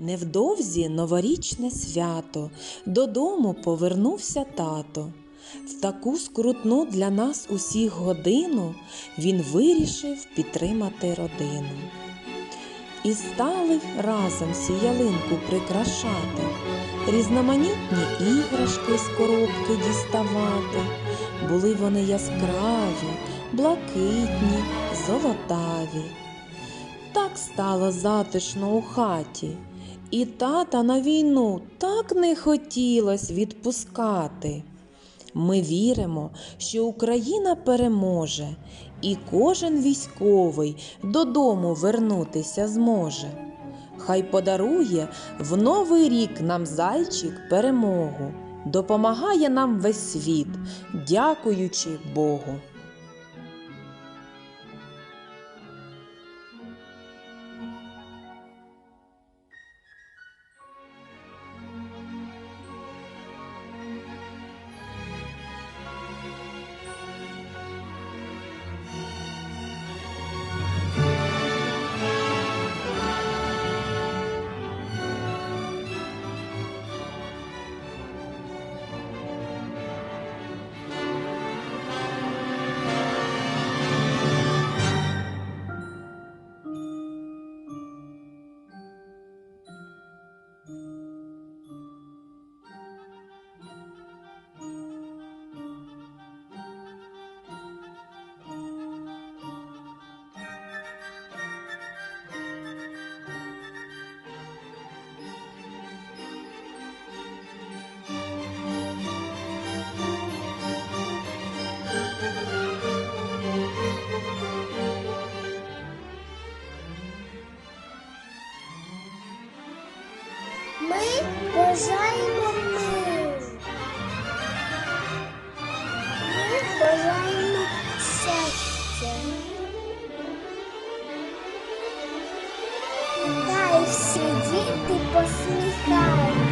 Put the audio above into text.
Невдовзі новорічне свято, додому повернувся тато. В таку скрутну для нас усіх годину він вирішив підтримати родину. І стали разом всі ялинку прикрашати, різноманітні іграшки з коробки діставати. Були вони яскраві, блакитні, золотаві. Так стало затишно у хаті, і тата на війну так не хотілось відпускати. Ми віримо, що Україна переможе, і кожен військовий додому вернутися зможе. Хай подарує в новий рік нам зайчик перемогу, допомагає нам весь світ, дякуючи Богу. Ми бажаємо миру. Ми бажаємо щастя. Хай всі діти посміхаються.